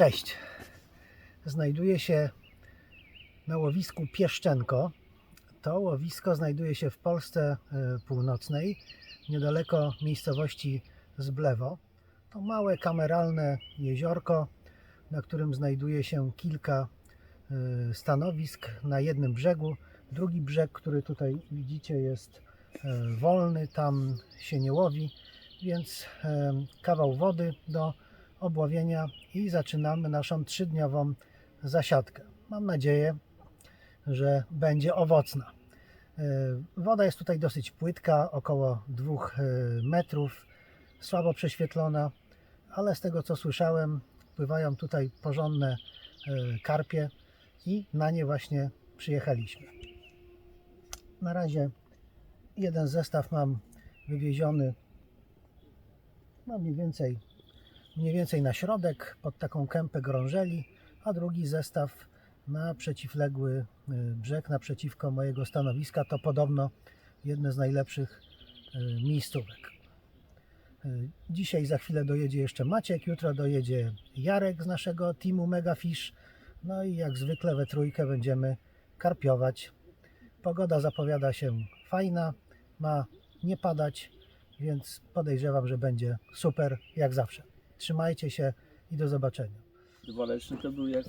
Cześć. Znajduję się na łowisku Pieszczenko. To łowisko znajduje się w Polsce e, Północnej, niedaleko miejscowości Zblewo. To małe kameralne jeziorko, na którym znajduje się kilka e, stanowisk na jednym brzegu. Drugi brzeg, który tutaj widzicie, jest e, wolny, tam się nie łowi, więc kawał wody do obławienia i zaczynamy naszą trzydniową zasiadkę. Mam nadzieję, że będzie owocna. E, Woda jest tutaj dosyć płytka, około 2 metrów, słabo prześwietlona, ale z tego co słyszałem, pływają tutaj porządne e, karpie i na nie właśnie przyjechaliśmy. Na razie jeden zestaw mam wywieziony no mniej więcej mniej więcej na środek, pod taką kępę grążeli, a drugi zestaw na przeciwległy y, brzeg, naprzeciwko mojego stanowiska. To podobno jedne z najlepszych y, miejscówek. Y, Dzisiaj za chwilę dojedzie jeszcze Maciek, jutro dojedzie Jarek z naszego teamu Megafish. No i jak zwykle we trójkę będziemy karpiować. Pogoda zapowiada się fajna, ma nie padać, więc podejrzewam, że będzie super jak zawsze. Trzymajcie się i do zobaczenia. Dwaleczny to był jak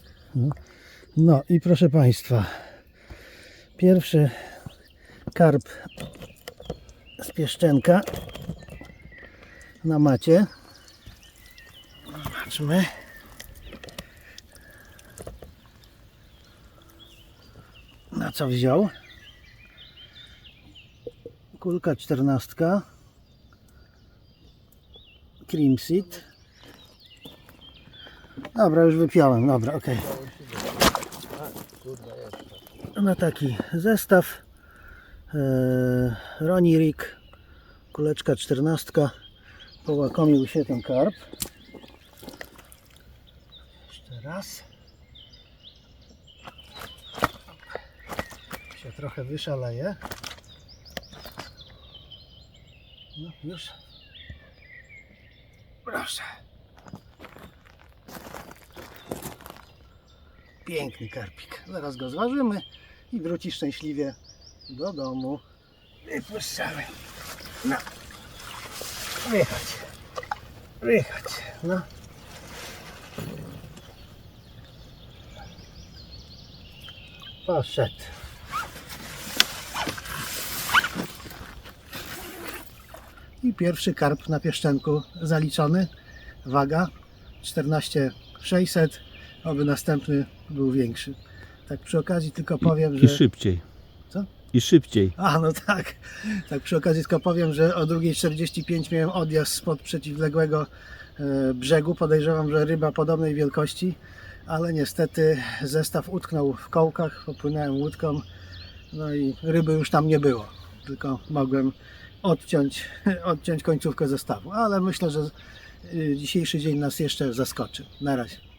No i proszę Państwa, pierwszy karp z pieszczenka na macie. Zobaczmy. Na co wziął? Kulka czternastka. Cream seed. Dobra, już wypiałem. Dobra, okej. Na taki zestaw. Eee, Ronirik, kuleczka 14. Połakomił się ten karp. Jeszcze raz. Się trochę wyszaleje. No już. Proszę. Piękny karpik. Zaraz go zważymy i wróci szczęśliwie do domu. Wypuszczamy. No. Wychodź. Wychodź. No. Poszedł. I pierwszy karp na pieszczenku zaliczony. Waga 14600. Oby następny był większy. Tak przy okazji tylko powiem, I że... szybciej. Co? I szybciej. A, no tak. Tak przy okazji tylko powiem, że o 2.45 miałem odjazd spod przeciwległego e, brzegu. Podejrzewam, że ryba podobnej wielkości, ale niestety zestaw utknął w kołkach, popłynąłem łódką, no i ryby już tam nie było. Tylko mogłem odciąć, odciąć końcówkę zestawu, ale myślę, że y, dzisiejszy dzień nas jeszcze zaskoczy. Na razie.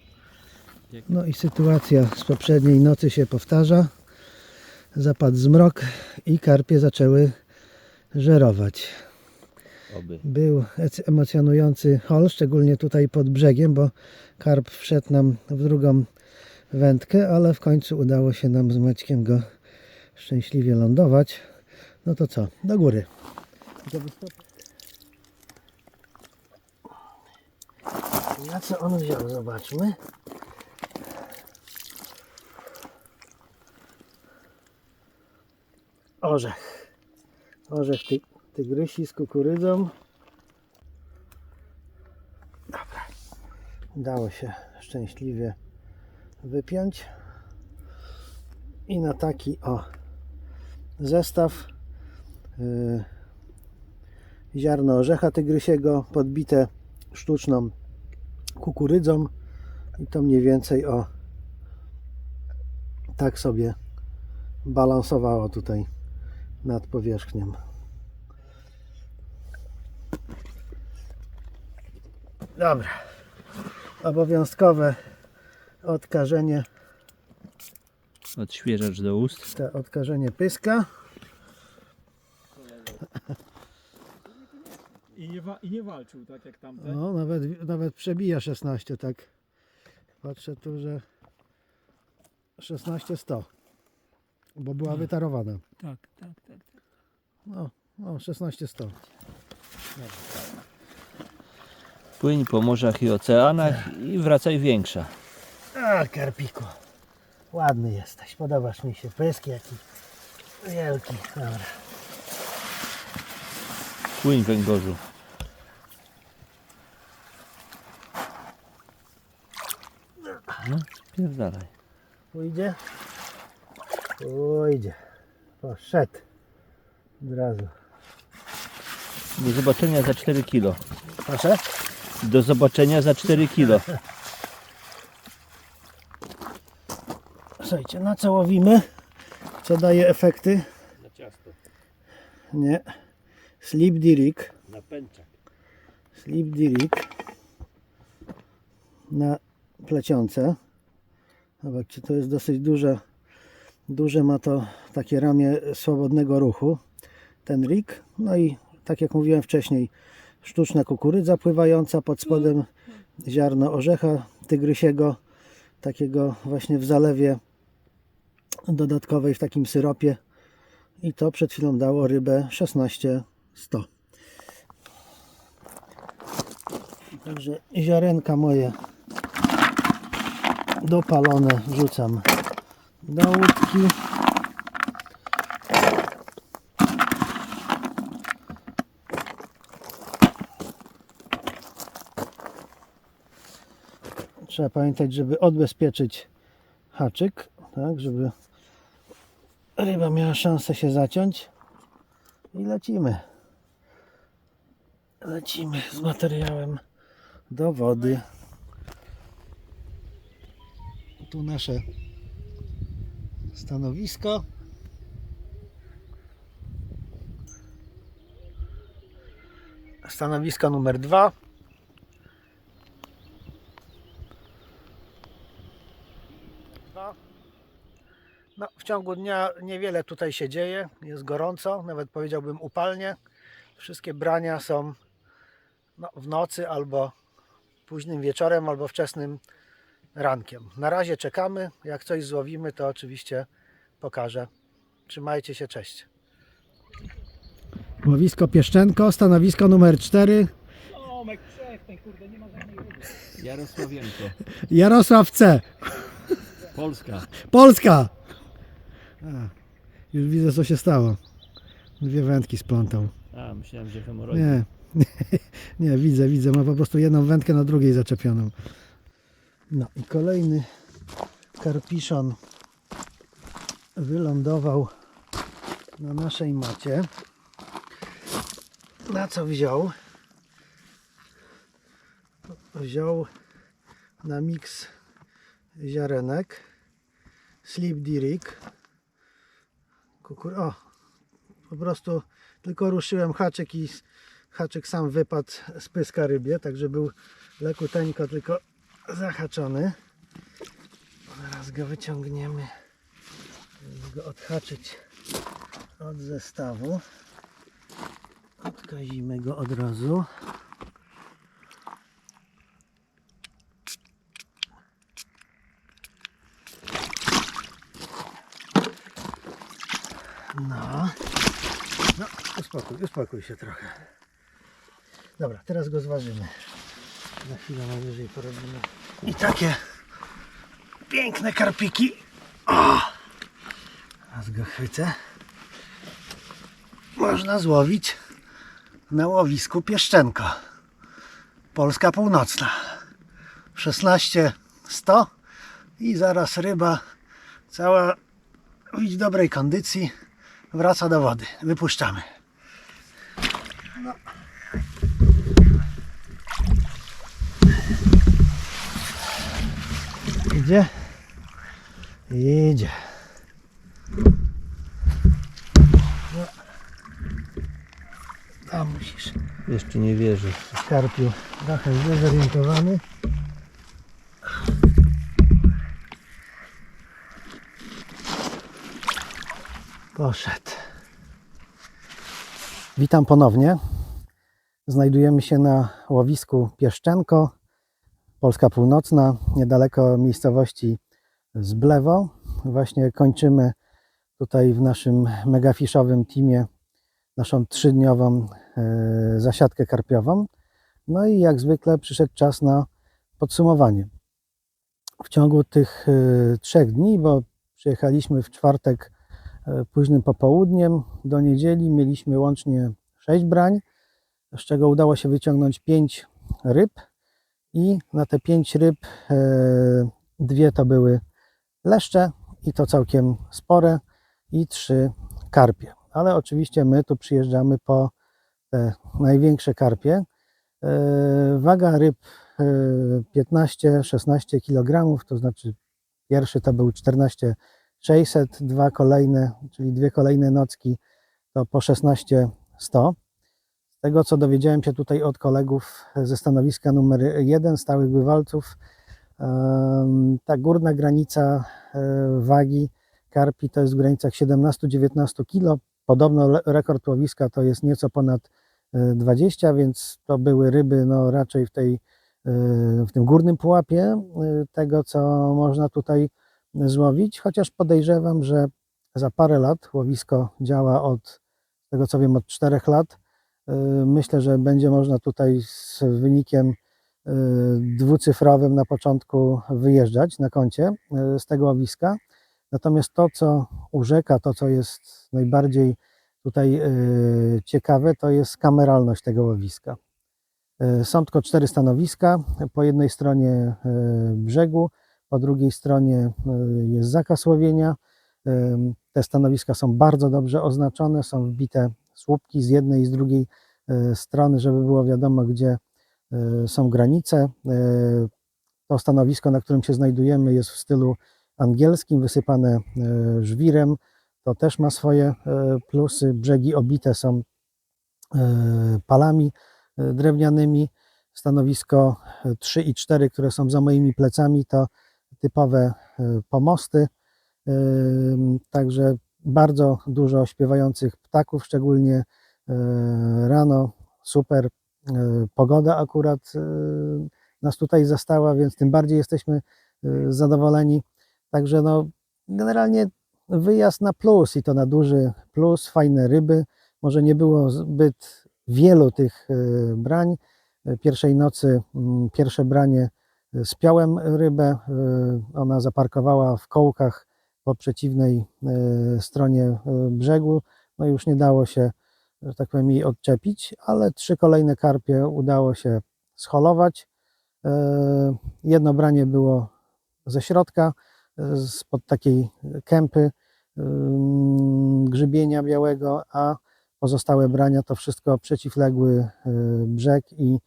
No i sytuacja z poprzedniej nocy się powtarza zapadł zmrok i karpie zaczęły żerować. Oby. Był emocjonujący hol, szczególnie tutaj pod brzegiem, bo karp wszedł nam w drugą wędkę, ale w końcu udało się nam z Maćkiem go szczęśliwie lądować. No to co, do góry. Na co on wziął, zobaczmy. Orzech. Orzech ty, tygrysi z kukurydzą. Dobra. Udało się szczęśliwie wypiąć. I na taki o zestaw yy, ziarno orzecha tygrysiego podbite sztuczną kukurydzą i to mniej więcej o tak sobie balansowało tutaj nad powierzchnią. Dobra. Obowiązkowe odkażenie, Odświeżacz do ust. te odkażenie pyska. I nie, wa- I nie walczył tak jak tamten. No, nawet, nawet przebija 16, tak. Patrzę tu, że 16100. Bo była wytarowana. Tak, tak, tak. No, no 16100. Płyń po morzach i oceanach i wracaj większa. A, karpiku. Ładny jesteś. Podobasz mi się. Pysk jaki wielki. Dobra. Płyń węgorzu. No, pierdalaj. Pójdzie? Pójdzie. Poszedł. Od razu. Do zobaczenia za 4 kilo. Proszę? Do zobaczenia za 4 kilo. Słuchajcie, na co łowimy? Co daje efekty? Na ciasto, Nie. Sleep Dirik. na pęczak. Sleep Dirik. Na plecionce. Zobaczcie, to jest dosyć duże. Duże ma to takie ramię swobodnego ruchu. Ten rig. No i tak jak mówiłem wcześniej, sztuczna kukurydza pływająca pod spodem ziarno orzecha tygrysiego, takiego właśnie w zalewie dodatkowej w takim syropie. I to przed chwilą dało rybę 16100. Także ziarenka moje dopalone wrzucam do łódki. Trzeba pamiętać, żeby odbezpieczyć haczyk, tak, żeby ryba miała szansę się zaciąć i lecimy. Lecimy z materiałem do wody. Tu nasze stanowisko. Stanowisko numer dwa. No, w ciągu dnia niewiele tutaj się dzieje. Jest gorąco, nawet powiedziałbym upalnie. Wszystkie brania są no, w nocy albo późnym wieczorem, albo wczesnym rankiem. Na razie czekamy. Jak coś złowimy, to oczywiście pokażę. Trzymajcie się, cześć. Łowisko Pieszczenko, stanowisko numer 4. Tomek, przestań, kurde, nie ma żadnej ryby. Jarosławienko, Jarosław C. Polska. Polska! A, już widzę, co się stało. Dwie wędki splątał. A, myślałem, że hemoroidy. Nie, nie, widzę, widzę. Ma po prostu jedną wędkę na drugiej zaczepioną. No i kolejny karpiszon wylądował na naszej macie. Na co wziął? Wziął na miks ziarenek Sleep Dirik. Kukur... O, po prostu tylko ruszyłem haczyk i haczyk sam wypadł z pyska rybie, także był lekuteńko tylko zahaczony. Zaraz go wyciągniemy, żeby go odhaczyć od zestawu. Odkazimy go od razu. No. No, uspokój, uspokój się trochę. Dobra, teraz go zważymy. Za chwilę najwyżej porobimy. I takie piękne karpiki. O! Teraz go chwycę. Można złowić na łowisku Pieszczenko. Polska Północna. 16 100 i zaraz ryba cała w dobrej kondycji wraca do wody. Wypuszczamy. No. Idzie? Idzie. No. Tam musisz. Jeszcze nie wierzę. Karpiu trochę zdezorientowany. Poszedł. Witam ponownie. Znajdujemy się na łowisku Pieszczenko Polska Północna, niedaleko miejscowości Zblewo. Właśnie kończymy tutaj w naszym megafiszowym teamie naszą trzydniową e, zasiadkę karpiową. No i jak zwykle przyszedł czas na podsumowanie. W ciągu tych e, trzech dni, bo przyjechaliśmy w czwartek e, późnym popołudniem do niedzieli, mieliśmy łącznie sześć brań, z czego udało się wyciągnąć pięć ryb i na te pięć ryb e, dwie to były leszcze i to całkiem spore i trzy karpie. Ale oczywiście my tu przyjeżdżamy po te największe karpie. E, Waga ryb e, 15-16 kg, to znaczy pierwszy to był 14 600, dwa kolejne, czyli dwie kolejne nocki to po 16 100. Tego co dowiedziałem się tutaj od kolegów ze stanowiska numer 1 stałych bywalców, ta górna granica e, wagi karpi to jest w granicach 17-19 kg. Podobno rekord łowiska to jest nieco ponad e, 20, więc to były ryby no raczej w tej e, w tym górnym pułapie e, tego, co można tutaj złowić, chociaż podejrzewam, że za parę lat łowisko działa od tego co wiem od 4 lat. E, Myślę, że będzie można tutaj z wynikiem e, dwucyfrowym na początku wyjeżdżać na koncie e, z tego łowiska. Natomiast to, co urzeka, to, co jest najbardziej tutaj ciekawe, to jest kameralność tego łowiska. Są tylko cztery stanowiska. Po jednej stronie brzegu, po drugiej stronie jest zakaz łowienia. Te stanowiska są bardzo dobrze oznaczone, są wbite słupki z jednej i z drugiej e, strony, żeby było wiadomo, gdzie e, są granice. E, To stanowisko, na którym się znajdujemy, jest w stylu angielskim, wysypane żwirem. To też ma swoje plusy. Brzegi obite są palami drewnianymi. Stanowisko e, 3 i 4, które są za moimi plecami, to typowe pomosty. Także bardzo dużo śpiewających ptaków, szczególnie e, rano. Super e, pogoda akurat e, nas tutaj zastała, więc tym bardziej jesteśmy zadowoleni. Także no, generalnie wyjazd na plus i to na duży plus, fajne ryby. Może nie było zbyt wielu tych brań. Pierwszej nocy mm, pierwsze branie spiałem rybę. Ona zaparkowała w kołkach po przeciwnej e, stronie e, brzegu. No już nie dało się, że tak powiem, jej odczepić, ale trzy kolejne karpie udało się scholować. E, Jedno branie było ze środka, spod takiej kępy grzybienia białego, a pozostałe brania to wszystko przeciwległy brzeg i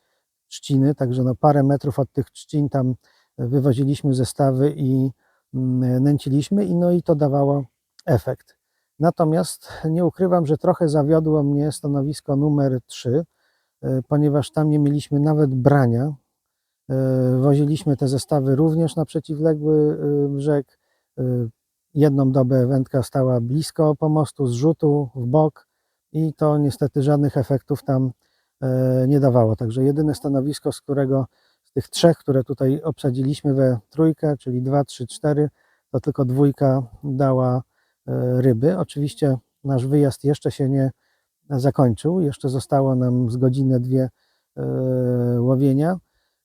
trzciny, także no parę metrów od tych trzcin tam wywoziliśmy zestawy i nęciliśmy i no i to dawało efekt. Natomiast nie ukrywam, że trochę zawiodło mnie stanowisko numer 3, e, ponieważ tam nie mieliśmy nawet brania. E, Woziliśmy te zestawy również na przeciwległy e, brzeg. Jedną dobę wędka stała blisko pomostu, z rzutu w bok i to niestety żadnych efektów tam nie dawało. Także jedyne stanowisko, z którego tych trzech, które tutaj obsadziliśmy we trójkę, czyli 2, 3, 4, to tylko dwójka dała e, ryby. Oczywiście nasz wyjazd jeszcze się nie zakończył, jeszcze zostało nam z godzinę, dwie e, łowienia,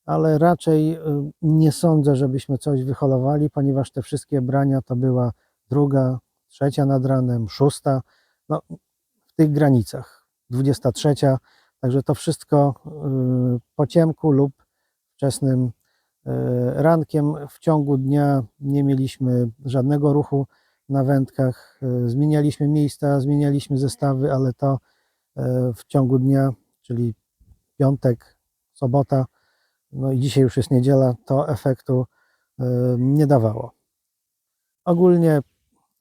ale raczej e, nie sądzę, żebyśmy coś wyholowali, ponieważ te wszystkie brania to była druga, trzecia nad ranem, szósta, no w tych granicach, 23, także to wszystko po ciemku lub wczesnym e, rankiem. W ciągu dnia nie mieliśmy żadnego ruchu na wędkach, e, zmienialiśmy miejsca, zmienialiśmy zestawy, ale to e, w ciągu dnia, czyli piątek, sobota, no i dzisiaj już jest niedziela, to efektu nie dawało. Ogólnie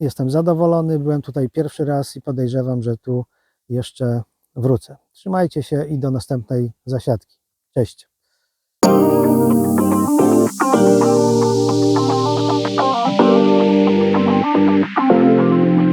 jestem zadowolony, byłem tutaj pierwszy raz i podejrzewam, że tu jeszcze wrócę. Trzymajcie się i do następnej zasiadki. Cześć. Thank you.